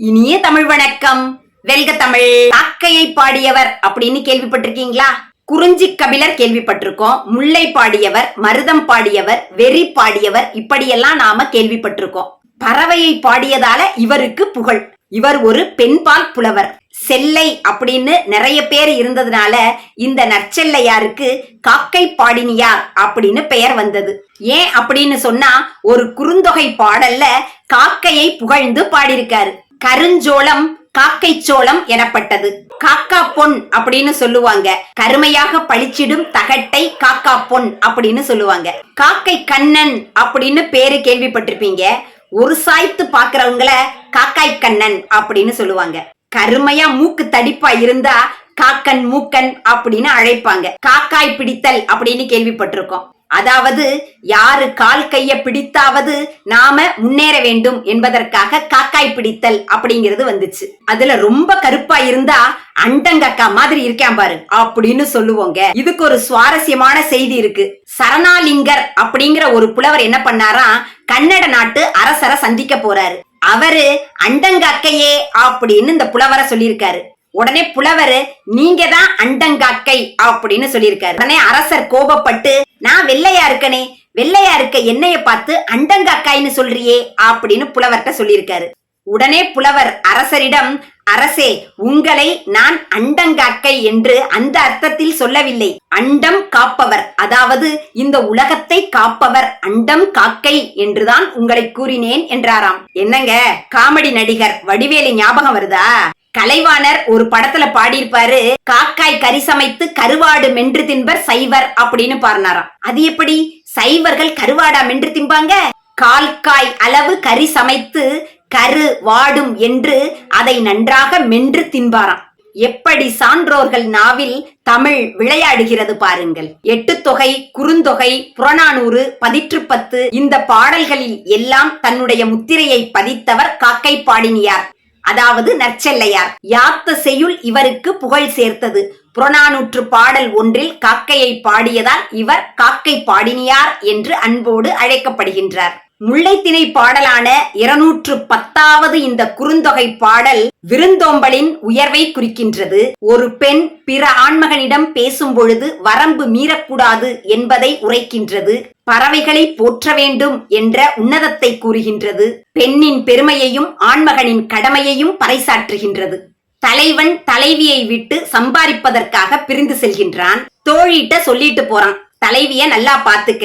இனிய தமிழ் வணக்கம். வெல்க தமிழ். காக்கையை பாடியவர் அப்படின்னு கேள்விப்பட்டிருக்கீங்களா? குறிஞ்சி கபிலர் கேள்விப்பட்டிருக்கோம். முல்லை பாடியவர் மருதம் பாடியவர் வெறி பாடியவர் இப்படியெல்லாம் நாம கேள்விப்பட்டிருக்கோம். பறவையை பாடியதால இவருக்கு புகழ். இவர் ஒரு பெண்பால் புலவர். செல்லை அப்படின்னு நிறைய பேர் இருந்ததுனால இந்த நற்செல்லையாருக்கு காக்கை பாடினியார் அப்படின்னு பெயர் வந்தது. ஏன் அப்படின்னு சொன்னா ஒரு குறுந்தொகை பாடல்ல காக்கையை புகழ்ந்து பாடியிருக்காரு. கருஞ்சோளம் காக்கை சோளம் எனப்பட்டது. காக்கா பொன் அப்படின்னு சொல்லுவாங்க. கருமையாக பளிச்சிடும் தகட்டை காக்கா பொன் அப்படின்னு சொல்லுவாங்க. காக்கை கண்ணன் அப்படின்னு பேரு கேள்விப்பட்டிருப்பீங்க. ஒரு சாய்த்து பாக்குறவங்கள காக்காய் கண்ணன் அப்படின்னு சொல்லுவாங்க. கருமையா மூக்கு தடிப்பா இருந்தா காக்கன் மூக்கன் அப்படின்னு அழைப்பாங்க. காக்காய் பிடித்தல் அப்படின்னு கேள்விப்பட்டிருக்கோம். அதாவது யாரு கால் கைய பிடித்தாவது நாம முன்னேற வேண்டும் என்பதற்காக காக்காய் பிடித்தல் அப்படிங்கிறது வந்துச்சு. அதுல ரொம்ப கருப்பா இருந்தா அண்டங்கக்கா மாதிரி இருக்கேன் பாரு அப்படின்னு சொல்லுவோங்க. இதுக்கு ஒரு சுவாரஸ்யமான செய்தி இருக்கு. சரணாலிங்கர் அப்படிங்கிற ஒரு புலவர் என்ன பண்ணாராம் கன்னட நாட்டு அரசரை சந்திக்க போறாரு. அவரு அண்டங்காக்கையே அப்படின்னு இந்த புலவரை சொல்லியிருக்காரு. உடனே புலவர் நீங்க தான் அண்டங்காக்கை அப்படின்னு சொல்லியிருக்காரு. உடனே அரசர் கோபப்பட்டு நான் வெள்ளையா இருக்கனே வெள்ளையா இருக்க என்னைய பார்த்து அண்டங்காக்காய்னு சொல்றியே அப்படின்னு புலவர்கிட்ட சொல்லியிருக்காரு. உடனே புலவர் அரசரிடம் அரசே உங்களை நான் அண்டங்காக்கை என்று அந்த அர்த்தத்தில் சொல்லவில்லை. அண்டம் காப்பவர் அதாவது இந்த உலகத்தை காப்பவர் அண்டம் காக்கை என்றுதான் உங்களை கூறினேன் என்றாராம். என்னங்க காமெடி நடிகர் வடிவேலு ஞாபகம் வருதா? கலைவாணர் ஒரு படத்துல பாடியிருப்பாரு காக்காய் கறி சமைத்து கருவாடு மென்று தின்பர் சைவர் அப்படின்னு பாடினாராம். அது எப்படி? சைவர்கள் கருவாடா மென்று திம்பாங்க? கால்காய் அளவு கறி சமைத்து கரு வாடும் என்று அதை நன்றாக மென்று தின்பாராம். எப்படி சான்றோர்கள் நாவில் தமிழ் விளையாடுகிறது பாருங்கள். எட்டு தொகை குறுந்தொகை புறநானூறு பதிற்று பத்து இந்த பாடல்களில் எல்லாம் தன்னுடைய முத்திரையை பதித்தவர் காக்கை பாடினியார். அதாவது நற்செல்லையார். யாத்த செய்யுள் இவருக்கு புகழ் சேர்த்தது. புறநானூற்று பாடல் ஒன்றில் காக்கையை பாடியதால் இவர் காக்கை பாடினியார் என்று அன்போடு அழைக்கப்படுகின்றார். முல்லைத்திணை பாடலான இருநூற்று பத்தாவது இந்த குறுந்தொகை பாடல் விருந்தோம்பலின் உயர்வை குறிக்கின்றது. ஒரு பெண் பிற ஆண்மகனிடம் பேசும் பொழுது வரம்பு மீறக்கூடாது என்பதை உரைக்கின்றது. பறவைகளை போற்ற வேண்டும் என்ற உன்னதத்தை கூறுகின்றது. பெண்ணின் பெருமையையும் ஆண்மகனின் கடமையையும் பறைசாற்றுகின்றது. தலைவன் தலைவியை விட்டு சம்பாதிப்பதற்காக பிரிந்து செல்கின்றான். தோழிட்ட சொல்லிட்டு போறான். தலைவிய நல்லா பாத்துக்க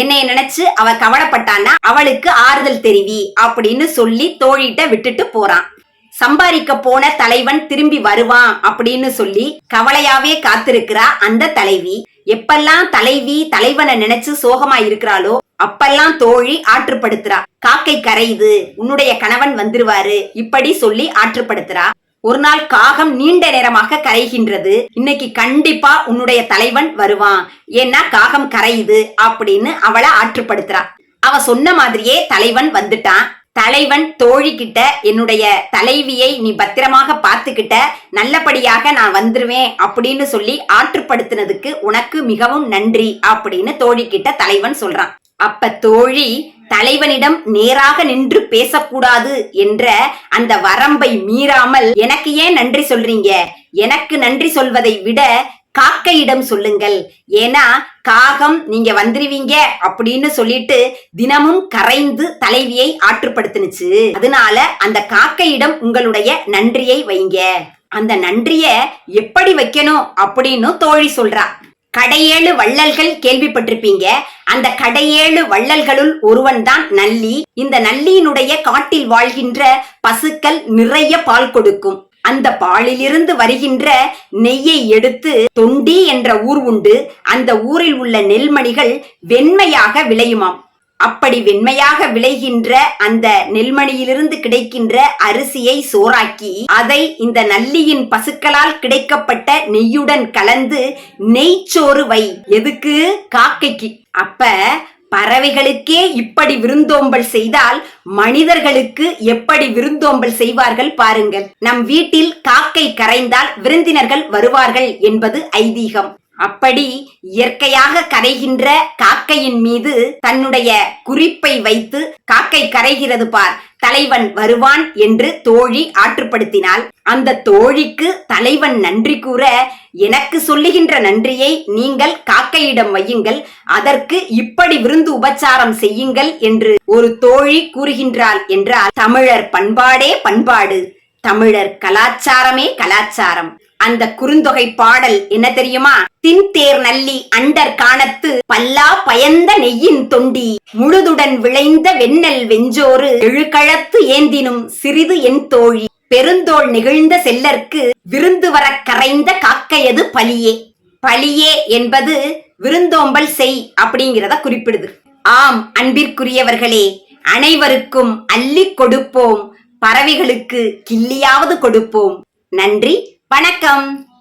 என்னைய நினைச்சு அவ கவலைப்பட்டான்னா அவளுக்கு ஆறுதல் தெரிவி அப்படின்னு சொல்லி தோழிட்ட விட்டுட்டு போறான். சம்பாதிக்க போன தலைவன் திரும்பி வருவான் அப்படின்னு சொல்லி கவலையாவே காத்திருக்கிறா அந்த தலைவி. எப்பெல்லாம் தலைவி தலைவனை நினைச்சு சோகமா இருக்கிறாளோ அப்பெல்லாம் தோழி ஆற்றுப்படுத்துறா. காக்கை கரையுது உன்னுடைய கணவன் வந்துருவாரு இப்படி சொல்லி ஆற்றுப்படுத்துறா. ஒரு நாள் காகம் நீண்ட நேரமாக கரைகின்றது. இன்னைக்கு கண்டிப்பா உன்னுடைய தலைவன் வருவான். ஏன்னா காகம் கரையுது அப்படின்னு அவளை ஆற்றுப்படுத்துறா. அவ சொன்ன மாதிரியே தலைவன் வந்துட்டான். தலைவன் தோழிக்கிட்ட என்னுடைய தலைவியை நீ பத்திரமாக பார்த்துக்கிட்ட நல்லபடியாக நான் வந்துருவேன் அப்படின்னு சொல்லி ஆற்றுப்படுத்தினதுக்கு உனக்கு மிகவும் நன்றி அப்படின்னு தோழிக்கிட்ட தலைவன் சொல்றான். அப்ப தோழி தலைவனிடம் நேராக நின்று பேசக்கூடாது என்ற அந்த வரம்பை மீறாமல் எனக்கு ஏன் நன்றி சொல்றீங்க? எனக்கு நன்றி சொல்வதை விட காக்கையிடம் சொல்லுங்கள். ஏன்னா காகம் நீங்க வந்துருவீங்க அப்படின்னு சொல்லிட்டு தினமும் கரைந்து தலைவியை ஆற்றுப்படுத்துனுச்சு. அதனால அந்த காக்கையிடம் உங்களுடைய நன்றியை வைங்க. அந்த நன்றிய எப்படி வைக்கணும் அப்படின்னு தோழி சொல்றா. கடையேழு வள்ளல்கள் கேள்விப்பட்டிருப்பீங்க. அந்த கடையேழு வள்ளல்களுள் ஒருவன் தான் நல்லி. இந்த நல்லியினுடைய காட்டில் வாழ்கின்ற பசுக்கள் நிறைய பால் கொடுக்கும். அந்த பாலிலிருந்து வருகின்ற நெய்யை எடுத்து தொண்டி என்ற ஊர் உண்டு. அந்த ஊரில் உள்ள நெல்மணிகள் வெண்மையாக விளையுமாம். அப்படி வெண்மையாக விளைகின்ற அந்த நெல்மணியிலிருந்து கிடைக்கின்ற அரிசியை சோறாக்கி அதை இந்த நல்லியின் பசுக்களால் கிடைக்கப்பட்ட நெய்யுடன் கலந்து நெய்ச்சோறு வை. எதுக்கு? காக்கைக்கு. அப்ப பறவைகளுக்கே இப்படி விருந்தோம்பல் செய்தால் மனிதர்களுக்கு எப்படி விருந்தோம்பல் செய்வார்கள் பாருங்கள். நம் வீட்டில் காக்கை கரைந்தால் விருந்தினர்கள் வருவார்கள் என்பது ஐதீகம். அப்படி இயற்கையாக கரைகின்ற காக்கையின் மீது தன்னுடைய குறிப்பை வைத்து காக்கை கரைகிறது பார் தலைவன் வருவான் என்று தோழி ஆற்றுப்படுத்தினாள். அந்த தோழிக்கு தலைவன் நன்றி கூற எனக்கு சொல்லுகின்ற நன்றியை நீங்கள் காக்கையிடம் வையுங்கள் அதற்கு இப்படி விருந்து உபச்சாரம் செய்யுங்கள் என்று ஒரு தோழி கூறுகின்றாள் என்றால் தமிழர் பண்பாடே பண்பாடு தமிழர் கலாச்சாரமே கலாச்சாரம். அந்த குறுந்தொகை பாடல் என்ன தெரியுமா? தின்தேர் நல்லி அண்டர் காணத்து பல்லா பயந்த நெய்யின் தொண்டி. முழுதுடன் விளைந்த வெண்ணல் வெஞ்சோறு எழுகழத்து ஏந்தினும் சிறிது என் தோழி. பெருந்தோள் நிகழ்ந்த செல்லர்க்கு விருந்து வர கரைந்த காக்கையது பலியே பலியே என்பது விருந்தோம்பல் செய் அப்படிங்கிறத குறிப்பிடுது. ஆம் அன்பிற்குரியவர்களே அனைவருக்கும் அள்ளிக் கொடுப்போம். பறவைகளுக்கு கிள்ளியாவது கொடுப்போம். நன்றி. வணக்கம்.